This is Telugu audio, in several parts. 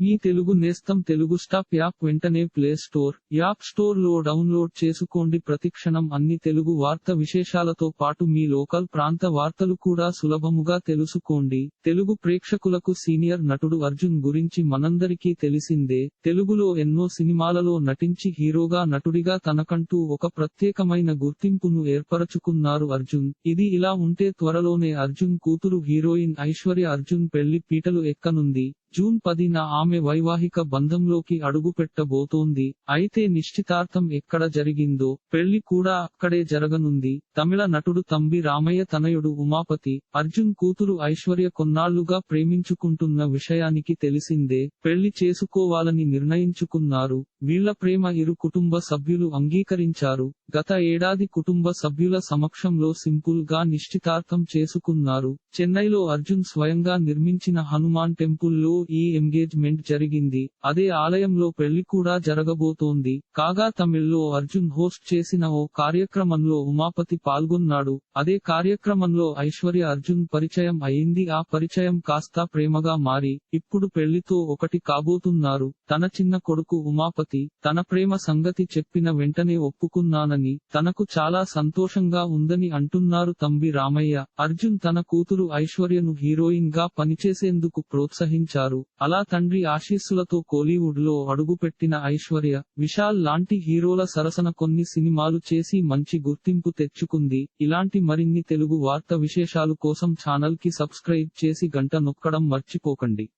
మీ తెలుగు నేస్తం తెలుగు స్టాప్ యాప్ వెంటనే ప్లే స్టోర్ యాప్ స్టోర్లో డౌన్లోడ్ చేసుకోండి. ప్రతిక్షణం అన్ని తెలుగు వార్త విశేషాలతో పాటు మీ లోకల్ ప్రాంత వార్తలు కూడా సులభముగా తెలుసుకోండి. తెలుగు ప్రేక్షకులకు సీనియర్ నటుడు అర్జున్ గురించి మనందరికీ తెలిసిందే తెలుగులో ఎన్నో సినిమాలలో నటించి హీరోగా నటుడిగా తనకంటూ ఒక ప్రత్యేకమైన గుర్తింపును ఏర్పరచుకున్నారు అర్జున్. ఇది ఇలా ఉంటే త్వరలోనే అర్జున్ కూతురు హీరోయిన్ ఐశ్వర్య అర్జున్ పెళ్ళి పీటలు ఎక్కనుంది? జూన్ పదిన ఆమె వైవాహిక బంధంలోకి అడుగు పెట్టబోతోంది అయితే నిశ్చితార్థం ఎక్కడ జరిగిందో పెళ్ళి కూడా అక్కడే జరగనుంది. తమిళ నటుడు తంబి రామయ్య తనయుడు ఉమాపతి అర్జున్ కూతురు ఐశ్వర్య కొన్నాళ్ళుగా ప్రేమించుకుంటున్న విషయానికి తెలిసిందే పెళ్ళి చేసుకోవాలని నిర్ణయించుకున్నారు. వీళ్ళ ప్రేమ ఇరు కుటుంబ సభ్యులు అంగీకరించారు. గత ఏడాది కుటుంబ సభ్యుల సమక్షంలో సింపుల్గా నిశ్చితార్థం చేసుకున్నారు. చెన్నైలో అర్జున్ స్వయంగా నిర్మించిన హనుమాన్ టెంపుల్లో ఈ ఎంగేజ్మెంట్ జరిగింది. అదే ఆలయంలో పెళ్ళి కూడా జరగబోతోంది. కాగా తమిళ్ళో అర్జున్ హోస్ట్ చేసిన ఓ కార్యక్రమంలో ఉమాపతి పాల్గొన్నాడు. అదే కార్యక్రమంలో ఐశ్వర్య అర్జున్ పరిచయం అయింది. ఆ పరిచయం కాస్త ప్రేమగా మారి ఇప్పుడు పెళ్ళితో ఒకటి కాబోతున్నారు. తన చిన్న కొడుకు ఉమాపతి తన ప్రేమ సంగతి చెప్పిన వెంటనే ఒప్పుకున్నానని తనకు చాలా సంతోషంగా ఉందని అంటున్నారు తంబి రామయ్య. అర్జున్ తన కూతురు ఐశ్వర్యను హీరోయిన్గా పనిచేసేందుకు ప్రోత్సహించారు. అలా తండ్రి ఆశీస్సులతో కోలీవుడ్లో అడుగుపెట్టిన ఐశ్వర్య విశాల్ లాంటి హీరోల సరసన కొన్ని సినిమాలు చేసి మంచి గుర్తింపు తెచ్చుకుంది. ఇలాంటి మరిన్ని తెలుగు వార్త విశేషాలు కోసం ఛానల్కి సబ్స్క్రైబ్ చేసి గంట నొక్కడం మర్చిపోకండి.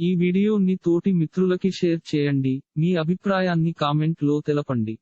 ఈ వీడియోని తోటి మిత్రులకి షేర్ చేయండి. మీ అభిప్రాయాన్ని కామెంట్లో తెలపండి.